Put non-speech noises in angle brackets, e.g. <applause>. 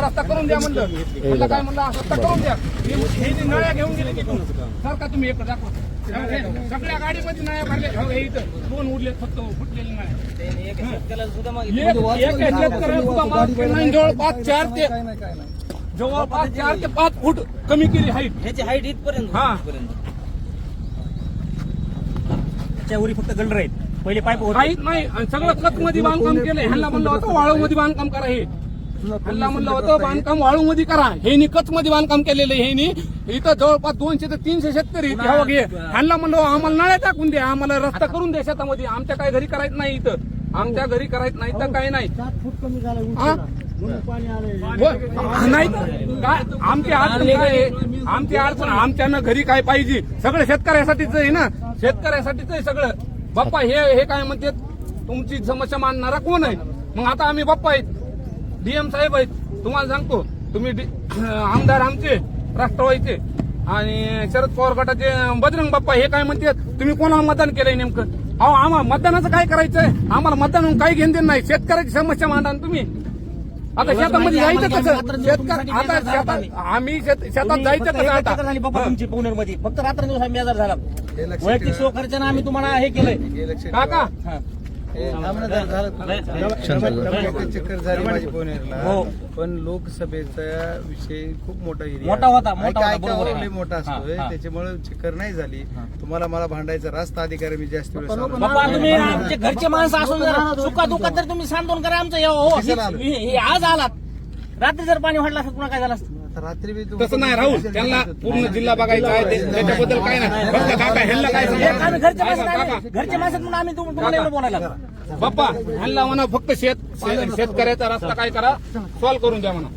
शेतकऱ्याचा रस्ता करून द्या म्हणलं. म्हणलं काय म्हणलं रस्ता करून द्या. हे- जे नळ्या घेऊन गेले तिथून. सर का तुम्ही एक दाखवा. सगळ्या गाडीमध्ये नळ्या भरल्या. हो, हे इथं. दोन उरले फक्त फुटलेले नाही. जवळपास चार ते जवळपास चार ते पाच फूट कमी केली हाईट ह्याची हाईट इथपर्यंत हा. त्याच्यावरी फक्त गल्डर आहेत. पहिले पाईप नाही. आणि सगळं कच मध्ये बांधकाम केलं ह्यांना म्हणलं होतं वाळू मध्ये बांधकाम करा हे. ह्यांना म्हणलं होतं बांधकाम वाळू मध्ये करा. हे नी कच मध्ये बांधकाम केलेलं हे इथं जवळपास दोनशे ते तीनशे शेतकरी. ह्या बघ हे. म्हणलं आम्हाला नळ्या टाकून द्या. आम्हाला रस्ता करून द्या शेतामध्ये. आमच्या काय घरी करायचं नाही इथं. आमच्या घरी करायचं नाही तर काही नाही. नाही काय? आमची अडचण काय? आमची अडचण आमच्यानं घरी काय पाहिजे? सगळं शेतकऱ्यासाठीच आहे ना? शेतकऱ्यासाठीच आहे सगळं. बाप्पा हे हे काय म्हणते तुमची समस्या मानणारा कोण आहे? मग आता आम्ही बाप्पा आहेत. डीएम साहेब आहेत. तुम्हाला सांगतो तुम्ही <clears throat> आमदार आमचे राष्ट्रवादीचे आणि शरद पवार गटाचे बजरंग बाप्पा हे काय म्हणतात? तुम्ही कोणाला मतदान केलंय नेमकं? अहो आम्हाला मतदानाचं काय करायचंय? आम्हाला मतदान काही घेऊन देणं नाही. शेतकऱ्याची समस्या मांडा ना तुम्ही. आता शेतामध्ये जायचं कसं? शेतकरी आता शेतात आम्ही शेत- शेतात जायचं फक्त कसं आता? चक्कर झाली बाबा तुमची पुणेरमध्ये फक्त रात्र दिवस आम्ही बेजार झाला वैयक्तिक सो खर्चानं आम्ही तुम्हाला हे केलंय. काका. चक्कर झाली. माझी पुणेरला. पण लोकसभेचा विषय खूप मोठा एरिया मोठा होता, मोठा मोठा हा, असतोय. त्याच्यामुळे चक्कर नाही झाली. तुम्हाला मला भांडायचा रास्ता अधिकारी मी जास्त वेळ घरचे माणसं असून जरा सुका दुखात तर तुम्ही सांत्वन करा आमचं. या- हो? हे- हे आज आलात. रात्री जर पाणी वाढलं असतं पुन्हा काय झालं असतं? रात्री तसं नाही राहुल त्यांना पूर्ण जिल्हा बघायचा आहे ते- त्याच्याबद्दल काय नाही. फक्त काका ह्यांना काय हे सांगा नाही, घरचे माणसं म्हणून आम्ही तुम- तुम्हाला एवढं बोलायला लागलो. बाप्पा ह्यांना म्हणा फक्त शेत शेतकऱ्याचा रस्ता काय करा? सॉल्व्ह करून द्या म्हणा.